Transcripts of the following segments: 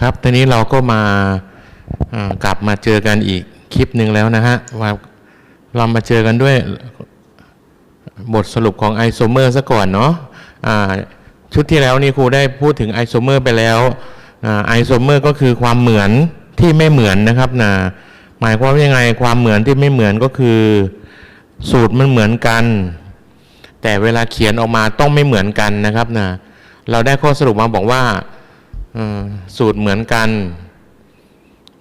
ครับทีนี้เราก็มาากลับมาเจอกันอีกคลิปหนึ่งแล้วนะฮะว่าเรามาเจอกันด้วยบทสรุปของไอโซเมอร์ซะก่อนเนาะชุดที่แล้วนี่ครูได้พูดถึงไอโซเมอร์ไปแล้วไอโซเมอร์ก็คือความเหมือนที่ไม่เหมือนนะครับนะหมายความว่ายังไงความเหมือนที่ไม่เหมือนก็คือ สูตรมันเหมือนกัน แต่เวลาเขียนออกมาต้องไม่เหมือนกันนะครับนะเราได้ข้อสรุปมาบอกว่า สูตรเหมือนกัน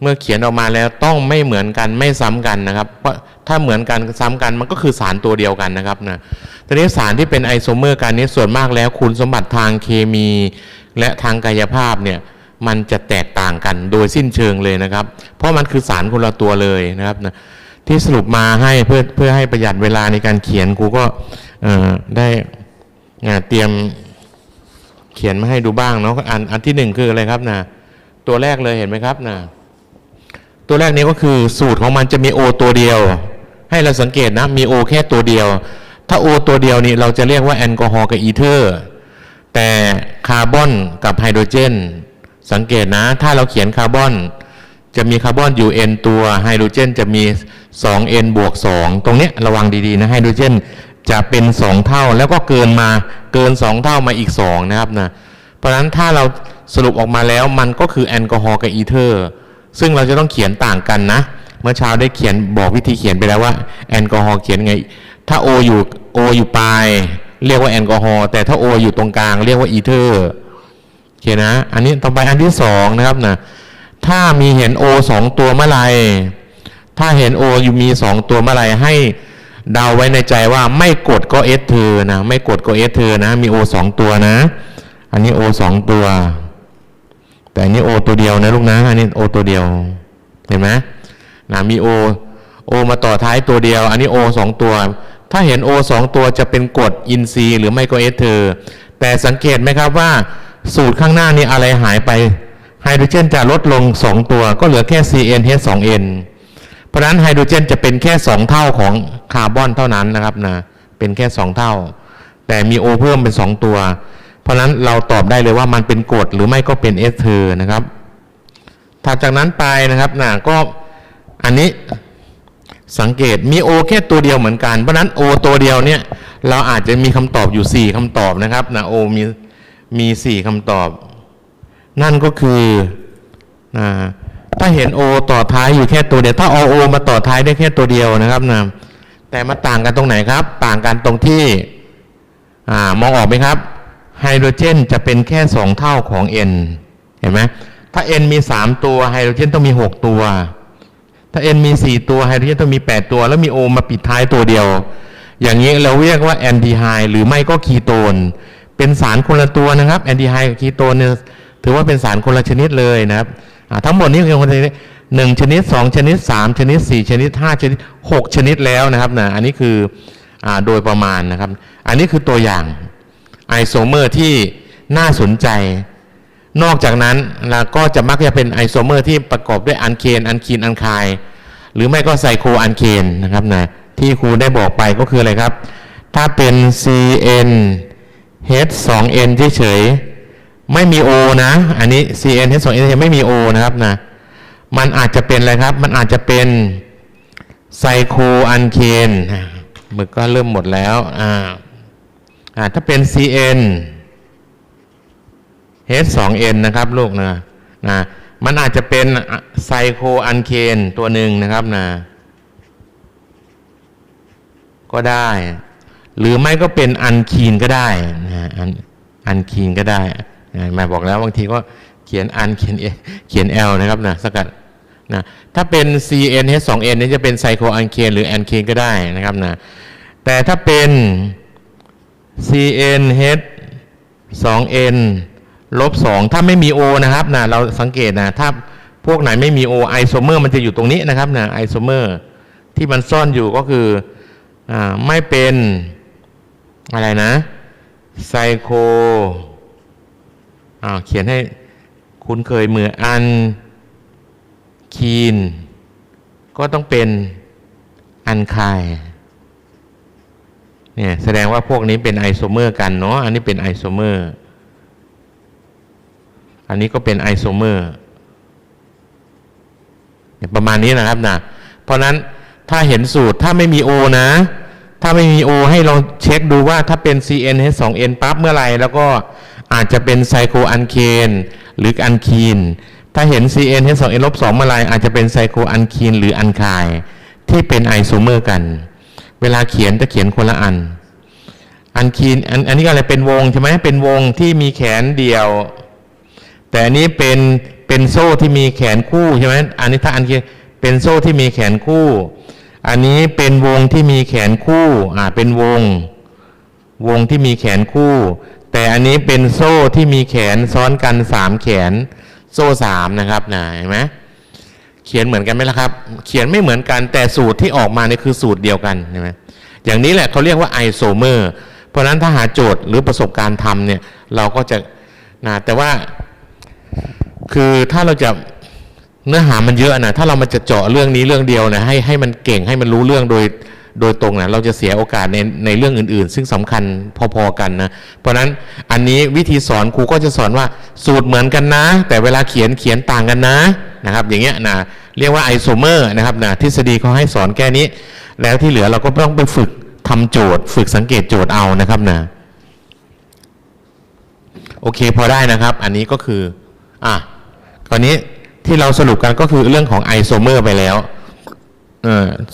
เมื่อเขียนออกมาแล้วต้องไม่เหมือนกันไม่ซ้ำกันนะครับเพราะถ้าเหมือนกันซ้ำกันมันก็คือสารตัวเดียวกันนะครับนะทีนี้สารที่เป็นไอโซเมอร์กันนี้ส่วนมากแล้วคุณสมบัติทางเคมี และทางกายภาพเนี่ยมันจะแตกต่างกันโดยสิ้นเชิงเลยนะครับ เพราะมันคือสารคนละตัวเลยนะครับนะที่สรุปมาให้เพื่อเพื่อให้ประหยัดเวลาในการเขียนครูก็ได้เตรียม เขียนมาให้ดูบ้างเนาะอันอันที่หนึ่งคืออะไรครับนะตัวแรกเลยเห็นไหมครับนะตัวแรกนี้ก็คือสูตรของมันจะมีโอตัวเดียว ให้เราสังเกตนะมีโอแค่ตัวเดียว ถ้าโอตัวเดียวนี่เราจะเรียกว่าแอลกอฮอล์กับอีเทอร์แต่คาร์บอนกับไฮโดรเจน สังเกตนะ ถ้าเราเขียนคาร์บอน จะมีคาร์บอนอยู่ n ตัวไฮโดรเจน จะมี 2n บวก 2 ตรงเนี้ยระวังดีๆนะไฮโดรเจน จะเป็น2เท่าแล้วก็เกินมาเกิน2เท่ามาอีก2นะครับนะเพราะฉะนั้นถ้าเราสรุปออกมาแล้วมันก็คือแอลกอฮอล์กับอีเทอร์ซึ่งเราจะต้องเขียนต่างกันนะ เมื่อเช้าได้เขียนบอกวิธีเขียนไปแล้วว่าแอลกอฮอล์เขียนไง ถ้า O อยู่ O อยู่ปลายเรียกว่าแอลกอฮอล์แต่ถ้า O อยู่ตรงกลางเรียกว่าอีเทอร์โอเคนะ อันนี้ต่อไปอันที่สองนะครับนะถ้ามีเห็น O สองตัวเมื่อไหรถ้าเห็น O อยู่มีสองตัวเมื่อไหรให้ เดาไว้ในใจว่าไม่กดก็ S เธอนะ ไม่กดก็ S เธอนะ มี O สองตัวนะ อันนี้ O สองตัว แต่อันนี้ O ตัวเดียวนะลูกนะ อันนี้ O ตัวเดียว เห็นไหมนะมี O O มาต่อท้ายตัวเดียว อันนี้ O สองตัว ถ้าเห็น O สองตัวจะเป็นกดอินทรีหรือไม่ก็ S เธอแต่สังเกตไหมครับว่า สูตรข้างหน้านี้อะไรหายไปไฮโดรเจนจะลดลง 2 ตัว ก็เหลือแค่ CnH2n เพราะนั้นไฮโดรเจนจะเป็นแค่ 2 เท่าของคาร์บอนเท่านั้นนะครับนะเป็นแค่ 2 เท่า แต่มี O เพิ่มเป็น 2 ตัว เพราะนั้นเราตอบได้เลยว่ามันเป็นกรดหรือไม่ก็เป็นเอสเทอร์นะครับถัดจากนั้นไปนะครับนะก็อันนี้สังเกตมี O แค่ตัวเดียวเหมือนกัน เพราะนั้น O ตัวเดียวเนี่ยเราอาจจะมีคำตอบอยู่ 4คำตอบนะครับนะ O มีมี 4คำตอบ นั่นก็คือนะ ถ้าเห็น O ต่อท้ายอยู่แค่ตัวเดียว ถ้าเอา O มาต่อท้ายได้แค่ตัวเดียวนะครับนะแต่มาต่างกันตรงไหนครับ ต่างกันตรงที่อ่ามองออกไหมครับ ไฮโดรเจนจะเป็นแค่2เท่าของ N เห็นไหมถ้า N มี 3 ตัวไฮโดรเจนต้องมี 6 ตัว ถ้า N มี 4 ตัวไฮโดรเจนต้องมี 8 ตัว แล้วมี O มาปิดท้ายตัวเดียว อย่างนี้เราเรียกว่าแอนดีไฮหรือไม่ก็คีโตน เป็นสารคนละตัวนะครับแอนดีไฮกับคีโตนเนี่ยถือว่าเป็นสารคนละชนิดเลยนะครับ ทั้งหมดนี้คือคนละชนิดหนึ่งชนิดสองชนิดสามชนิดสี่ชนิดห้าชนิดหกชนิดแล้วนะครับนะอันนี้คืออโดยประมาณนะครับ อันนี้คือตัวอย่างไอโซเมอร์ที่น่าสนใจ นอกจากนั้นเราก็จะมักจะเป็นไอโซเมอร์ที่ประกอบด้วยอันเคนอันคีนอันคายหรือไม่ก็ไซโคอันเคนนะครับนะที่ครูได้บอกไปก็คืออะไรครับ ถ้าเป็น CN H2N เฉยๆ ไม่มี O นะ อันนี้ CN H2N ยังไม่มี O นะครับนะ มันอาจจะเป็นอะไรครับ มันอาจจะเป็นไซโคอันเคนหมึกก็เริ่มหมดแล้ว อ่าอ่าถ้าเป็น CN H2N นะครับลูกนะนะมันอาจจะเป็นไซโคอันเคนตัวหนึ่งนะครับนะก็ได้ หรือไม่ก็เป็นอันคีนก็ได้นะอันอันคีนก็ได้ มายบอกแล้วบางทีก็เขียนอันเขียนเขียน L นะครับนะสกัดนะถ้าเป็น CnH2n นี่จะเป็นไซโคอันเคนหรือแอนเคนก็ได้นะครับนะแต่ถ้าเป็น CnH2n ลบ2ถ้าไม่มี O นะครับนะเราสังเกตนะถ้าพวกไหนไม่มี O ไอโซเมอร์มันจะอยู่ตรงนี้นะครับนะไอโซเมอร์ที่มันซ่อนอยู่ก็คืออ่าไม่เป็นอะไรนะไซโค อ่าเขียนให้คุ้นเคยเหมืออัน คีน ก็ต้องเป็นอันคายเนี่ยแสดงว่าพวกนี้เป็นไอโซเมอร์กันเนาะอันนี้เป็นไอโซเมอร์ อันนี้ก็เป็นไอโซเมอร์ประมาณนี้นะครับนะเพราะฉะนั้นถ้าเห็นสูตรถ้าไม่มี O นะ ถ้าไม่มี O ให้ลองเช็คดูว่าถ้าเป็น CnH2n ปั๊บเมื่อไหร่แล้วก็ อาจจะเป็นไซโคอันเคนหรืออันคีน ถ้าเห็น CnH2n ลบ2เมื่อไรอาจจะเป็นไซโคอันคีนหรืออันคาย ที่เป็นไอโซเมอร์กัน เวลาเขียนจะเขียนคนละอัน อันคีนอันอันนี้ก็อะไรเป็นวงใช่ไหมเป็นวงที่มีแขนเดียว แต่อันนี้เป็นเป็นโซ่ที่มีแขนคู่ใช่ไหมอันนี้ถ้าอันคีนเป็นโซ่ที่มีแขนคู่ อันนี้เป็นวงที่มีแขนคู่อ่าเป็นวง วงที่มีแขนคู่ แต่อันนี้เป็นโซ่ที่มีแขนซ้อนกันสามแขน โซ่สามนะครับนะเห็นไหมเขียนเหมือนกันไหมล่ะครับ เขียนไม่เหมือนกันแต่สูตรที่ออกมาเนี่ยคือสูตรเดียวกันใช่ไหมอย่างนี้แหละเขาเรียกว่าไอโซเมอร์เพราะฉะนั้นถ้าหาโจทย์หรือประสบการณ์ทำเนี่ยเราก็จะนะแต่ว่า คือถ้าเราจะเนื้อหามันเยอะนะถ้าเรามาจะเจาะเรื่องนี้เรื่องเดียวนะให้ให้มันเก่งให้มันรู้เรื่องโดย โดยตรงนะเราจะเสียโอกาสในในเรื่องอื่นๆ ซึ่งสำคัญพอๆกันนะ เพราะฉะนั้นอันนี้วิธีสอนครูก็จะสอนว่าสูตรเหมือนกันนะ แต่เวลาเขียนเขียนต่างกันนะนะครับอย่างเงี้ยนะเรียกว่าไอโซเมอร์นะครับนะทฤษฎีเขาให้สอนแค่นี้ แล้วที่เหลือเราก็ต้องไปฝึกทำโจทย์ ฝึกสังเกตโจทย์เอานะครับนะโอเคพอได้นะครับ อันนี้ก็คืออะคราวนี้ที่เราสรุปกันก็คือเรื่องของไอโซเมอร์ไปแล้ว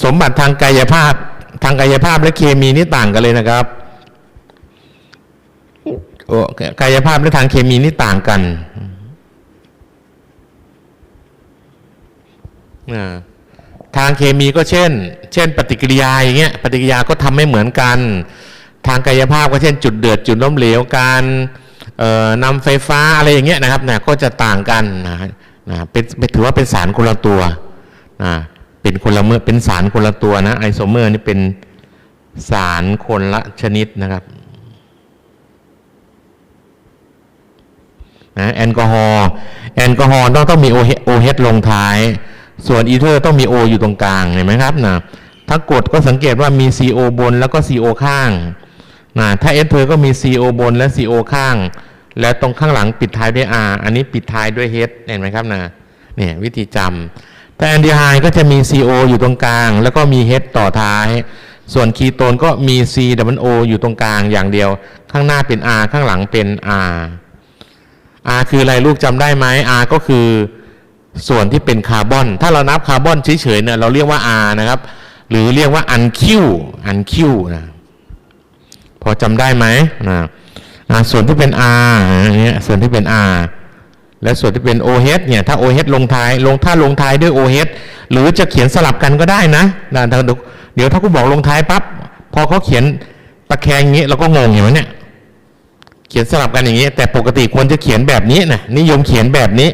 สมบัติทางกายภาพ ทางกายภาพและเคมีนี่ต่างกันเลยนะครับโอ้กายภาพและทางเคมีนี่ต่างกันทางเคมีก็เช่น เช่น ปฏิกิริยาอย่างเงี้ย ปฏิกิริยาก็ทำไม่เหมือนกัน ทางกายภาพก็เช่น จุดเดือดจุดล้มเหลวการนำไฟฟ้าอะไรอย่างเงี้ยนะครับนะก็จะต่างกันนะนะเป็นเป็นถือว่าเป็นสารคนละตัวนะ เป็นคนละเมื่อเป็นสารคนละตัวนะไอโซเมอร์นี่เป็นสารคนละชนิดนะครับนะแอลกอฮอล์แอลกอฮอล์ต้องต้องมีโอเอชลงท้าย ส่วนอีเทอร์ต้องมี O อยู่ตรงกลางเห็นไหมครับนะถ้ากดก็สังเกตว่ามี CO บนแล้วก็ CO ข้างนะถ้าเอสเทอร์ก็มี CO บนและ CO ข้าง แล้วตรงข้างหลังปิดท้ายด้วย R อันนี้ปิดท้ายด้วย H เห็นไหมครับนะเนี่ยวิธีจำ แต่แอนดีไฮก็จะมี CO อยู่ตรงกลาง แล้วก็มี H ต่อท้าย ส่วนคีโตนก็มี C W O อยู่ตรงกลางอย่างเดียว ข้างหน้าเป็น R ข้างหลังเป็น R R คืออะไรลูกจำได้ไหม R ก็คือส่วนที่เป็นคาร์บอน ถ้าเรานับคาร์บอนเฉยๆเนี่ยเราเรียกว่า R นะครับ หรือเรียกว่าอันคิวอันคิวนะ พอจำได้ไหมนะส่วนที่เป็น R อย่างเงี้ยส่วนที่เป็น R และส่วนที่เป็น OH เนี่ยถ้า OH ลงท้ายลงถ้าลงท้ายด้วย OH หรือจะเขียนสลับกันก็ได้นะนะเดี๋ยวถ้ากูบอกลงท้ายปั๊บพอเขาเขียนตะแคงอย่างงี้เราก็งงอย่างนี้เนี่ยเขียนสลับกันอย่างนี้ แต่ปกติควรจะเขียนแบบนี้นะนิยมเขียนแบบนี้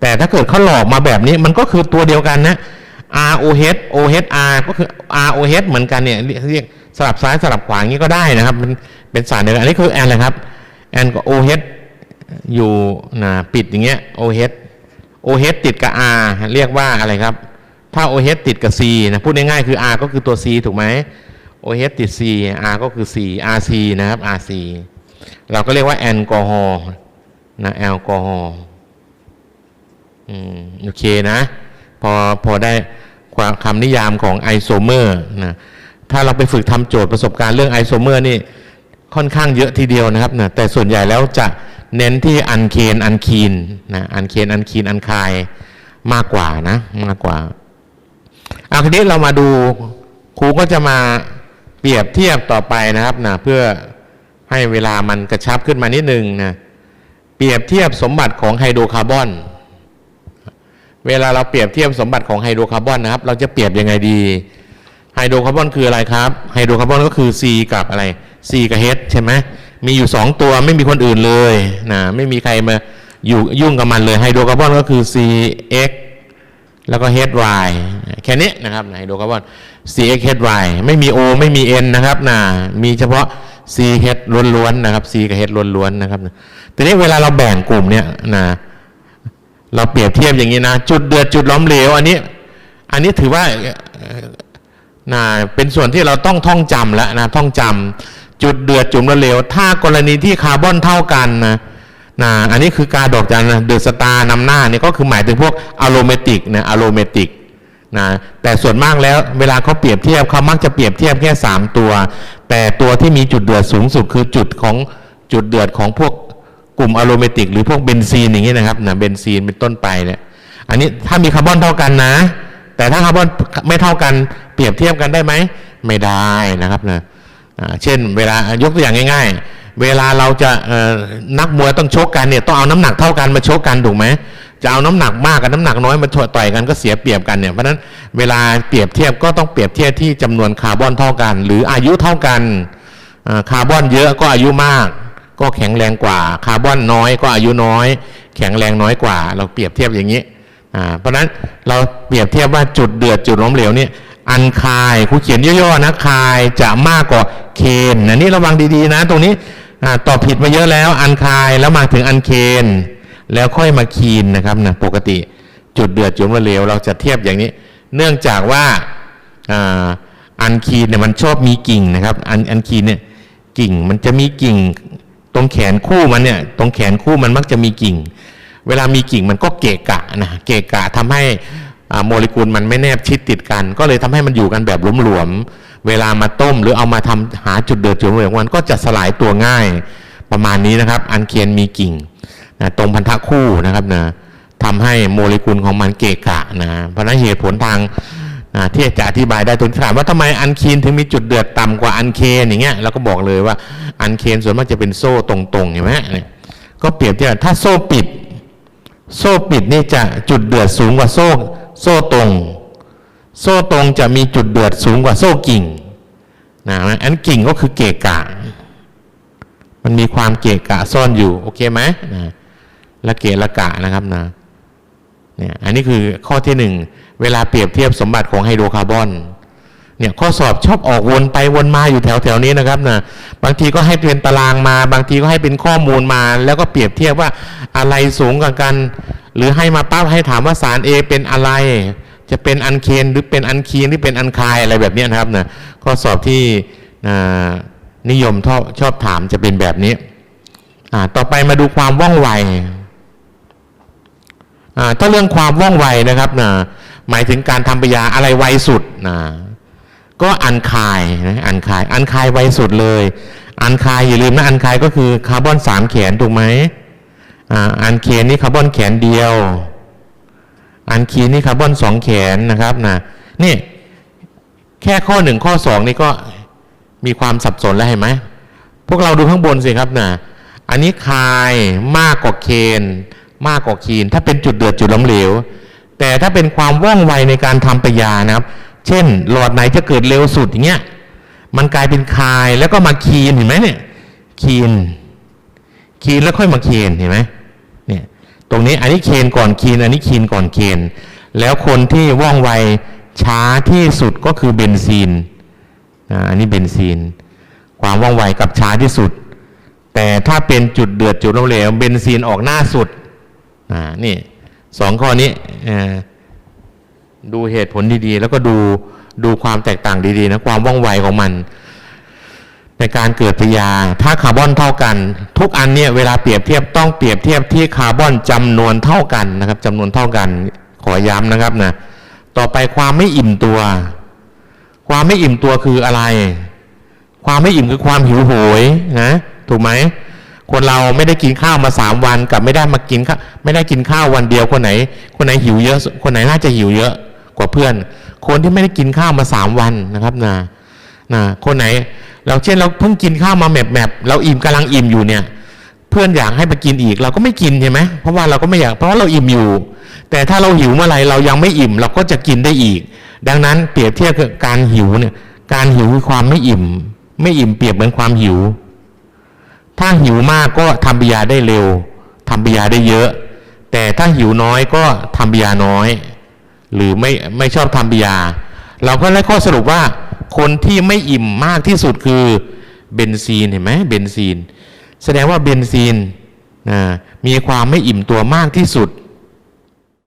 แต่ถ้าเกิดเขาหลอกมาแบบนี้มันก็คือตัวเดียวกันนะ R O H O H R ก็คือ R O H เหมือนกันเนี่ยเรียกสลับซ้ายสลับขวาอย่างนี้ก็ได้นะครับ มันเป็นสารเดียวกันอันนี้คือแอนอะครับแอนกับ O H อยู่นะปิดอย่างเงี้ย O H O H ติดกับ R เรียกว่าอะไรครับ ถ้า O H ติดกับ C นะพูดง่ายๆคือ R ก็คือตัว C ถูกไหม O H ติด C R ก็คือ C R C นะครับ R C เราก็เรียกว่าแอลกอฮอล์นะแอลกอฮอล์อืมโอเคนะ พอพอได้ความคำนิยามของไอโซเมอร์นะถ้าเราไปฝึกทำโจทย์ประสบการณ์เรื่องไอโซเมอร์นี่ค่อนข้างเยอะทีเดียวนะครับนะแต่ส่วนใหญ่แล้วจะ เน้นที่อันเคนอันคีนนะอันเคนอันคีนอันคายมากกว่านะมากกว่าเอาทีนี้เรามาดูครูก็จะมาเปรียบเทียบต่อไปนะครับนะเพื่อให้เวลามันกระชับขึ้นมานิดนึงนะเปรียบเทียบสมบัติของไฮโดรคาร์บอน เวลาเราเปรียบเทียบสมบัติของไฮโดรคาร์บอนนะครับ เราจะเปรียบยังไงดีไฮโดรคาร์บอนคืออะไรครับไฮโดรคาร์บอนก็คือ C กับอะไร C กับ H ใช่ไหม มีอยู่2ตัวไม่มีคนอื่นเลยนะไม่มีใครมาอยู่ยุ่งกับมันเลยไฮโดรคาร์บอนก็คือ CX แล้วก็ HY แค่นี้นะครับไฮโดรคาร์บอน CX HY ไม่มี O ไม่มี N นะครับนะมีเฉพาะ CH ล้วนๆนะครับ C กับ H ล้วนๆนะครับทีนี้เวลาเราแบ่งกลุ่มเนี่ยนะเราเปรียบเทียบอย่างนี้นะ จุดเดือดจุดล้อมเหลว อันนี้ อันนี้ถือว่านะเป็นส่วนที่เราต้องท่องจำแล้วนะท่องจำ จุดเดือดจุดล้มเหลว ถ้ากรณีที่คาร์บอนเท่ากันนะนะอันนี้คือกาดอกจันเดือะสตาร์นำหน้าเนี่ยก็คือหมายถึงพวกอะโรเมติกนะอะโรเมติกนะแต่ส่วนมากแล้วเวลาเขาเปรียบเทียบเขามักจะเปรียบเทียบแค่ 3 ตัว แต่ตัวที่มีจุดเดือดสูงสุดคือจุดของจุดเดือดของพวกกลุ่มอะโรเมติก หรือพวกเบนซีนอย่างนี้นะครับนะเบนซีนเป็นต้นไปเนี่ยอันนี้ถ้ามีคาร์บอนเท่ากันนะ แต่ถ้าคาร์บอนไม่เท่ากันเปรียบเทียบกันได้ไหมไม่ได้นะครับนะ เช่น เวลายกตัวอย่างง่าย ๆ เวลาเราจะนักมวยต้องชกกันเนี่ยต้องเอาน้ำหนักเท่ากันมาชกกันถูกไหมจะเอาน้ำหนักมากกับน้ำหนักน้อยมาต่อยกันก็เสียเปรียบกันเนี่ยเพราะฉะนั้นเวลาเปรียบเทียบก็ต้องเปรียบเทียบที่จำนวนคาร์บอนเท่ากัน หรืออายุเท่ากันคาร์บอนเยอะก็อายุมาก ก็แข็งแรงกว่าคาร์บอนน้อยก็อายุน้อย แข็งแรงน้อยกว่า เราเปรียบเทียบอย่างนี้เพราะฉะนั้นเราเปรียบเทียบว่าจุดเดือดจุดล้มเหลวเนี่ย อันคายครูเขียนย่อๆนะคายจะมากกว่าเคนนะนี่ระวังดีๆนะ ตรงนี้ตอบผิดมาเยอะแล้ว อันคายแล้วมาถึงอันเคน แล้วค่อยมาคีนนะครับนะปกติจุดเดือดจุดล้มเลวเราจะเทียบอย่างนี้ เนื่องจากว่าอันคีนเนี่ยมันชอบมีกิ่งนะครับ อันอันคีนเนี่ยกิ่งมันจะมีกิ่ง ตรงแขนคู่มันเนี่ย ตรงแขนคู่มันมักจะมีกิ่ง เวลามีกิ่งมันก็เกะกะนะเกะกะทำให้ โมเลกุลมันไม่แนบชิดติดกัน ก็เลยทำให้มันอยู่กันแบบหลวมๆเวลามาต้มหรือเอามาทำหาจุดเดือดจุดเหลวมันก็จะสลายตัวง่ายประมาณนี้นะครับ อันเคียนมีกิ่งนะตรงพันธะคู่นะครับนะทำให้โมเลกุลของมันเกะกะนะเพราะนั้นเหตุผลทางนะที่จะอธิบายได้ตรงถามว่าทำไมอันคีนถึงมีจุดเดือดต่ำกว่าอันเคนอย่างเงี้ยเราก็บอกเลยว่าอันเคนส่วนมากจะเป็นโซ่ตรงๆเห็นไหมเนี่ยก็เปรียบเทียบถ้าโซ่ปิด โซ่ปิดนี่จะจุดเดือดสูงกว่าโซ่ โซ่ตรง โซ่ตรงจะมีจุดเดือดสูงกว่าโซ่กิ่งนะอันกิ่งก็คือเกะกะ มันมีความเกะกะซ่อนอยู่โอเคไหมนะละเกะละกะนะครับนะเนี่ยอันนี้คือข้อที่หนึ่งเวลาเปรียบเทียบสมบัติของไฮโดรคาร์บอนเนี่ยข้อสอบชอบออกวนไปวนมาอยู่แถวแถวๆนี้นะครับนะบางทีก็ให้เป็นตารางมา บางทีก็ให้เป็นข้อมูลมา แล้วก็เปรียบเทียบว่าอะไรสูงกว่ากัน หรือให้มาปั๊บให้ถามว่าสาร A เป็นอะไร จะเป็นอันเคนหรือเป็นอันคีนหรือเป็นอันคายอะไรแบบนี้นะครับนะข้อสอบที่นิยมชอบชอบถามจะเป็นแบบนี้ ต่อไปมาดูความว่องไวถ้าเรื่องความว่องไวนะครับนะหมายถึงการทำปฏิกิริยาอะไรไวสุดนะก็อันคายนะอันคาย อันคายไวสุดเลย อันคายอย่าลืมนะอันคายก็คือคาร์บอนสามแขนถูกไหม อันเคนนี่คาร์บอนแขนเดียว อันคีนนี่คาร์บอนสองแขนนะครับนะนี่แค่ข้อหนึ่งข้อสองนี่ก็มีความสับสนแล้วเห็นไหมพวกเราดูข้างบนสิครับนะอันนี้คายมากกว่าเคนมากกว่าคีน ถ้าเป็นจุดเดือดจุดล้มเหลว แต่ถ้าเป็นความว่องไวในการทำปยานะครับ เช่น หลอดไหนจะเกิดเร็วสุดอย่างเงี้ยมันกลายเป็นคายแล้วก็มาคีนเห็นไหมเนี่ยคีนคีนแล้วค่อยมาเคนเห็นไหม ตรงนี้อันนี้เคนก่อนคีนอันนี้คีนก่อนเคนแล้วคนที่ว่องไวช้าที่สุดก็คือเบนซีนอ่าอันนี้เบนซีน ความว่องไวกับช้าที่สุด แต่ถ้าเป็นจุดเดือดจุดล้มเหลวเบนซีนออกหน้าสุดอ่านี่สองข้อนี้ดูเหตุผลดีๆ แล้วก็ดูดูความแตกต่างดีๆนะความว่องไวของมัน ในการเกิดปิยาถ้าคาร์บอนเท่ากัน ทุกอันเนี่ยเวลาเปรียบเทียบต้องเปรียบเทียบที่คาร์บอนจำนวนเท่ากันนะครับจำนวนเท่ากัน ขอย้ำนะครับนะต่อไปความไม่อิ่มตัว ความไม่อิ่มตัวคืออะไร ความไม่อิ่มคือความหิวโหยนะถูกไหมคนเราไม่ได้กินข้าวมาสามวันกับไม่ได้มากินข้าวไม่ได้กินข้าววันเดียวคนไหน คนไหนหิวเยอะ คนไหนน่าจะหิวเยอะกว่าเพื่อน คนที่ไม่ได้กินข้าวมาสามวันนะครับนะนะคนไหน เราเช่นเราเพิ่งกินข้าวมาแมบแมบเราอิ่มกำลังอิ่มอยู่เนี่ย เพื่อนอยากให้ไปกินอีก เราก็ไม่กินใช่ไหมเพราะว่าเราก็ไม่อยากเพราะว่าเราอิ่มอยู่ แต่ถ้าเราหิวเมื่อไหร่เรายังไม่อิ่ม เราก็จะกินได้อีก ดังนั้นเปรียบเทียบกับการหิวเนี่ยการหิวคือความไม่อิ่ม ไม่อิ่มเปรียบเหมือนความหิว ถ้าหิวมากก็ทำปิยาได้เร็วทำปิยาได้เยอะ แต่ถ้าหิวน้อยก็ทำปิยาน้อย หรือไม่ไม่ชอบทำปิยา เราก็ได้ข้อสรุปว่า คนที่ไม่อิ่มมากที่สุดคือเบนซีนเห็นไหมเบนซีน แสดงว่าเบนซีนมีความไม่อิ่มตัวมากที่สุด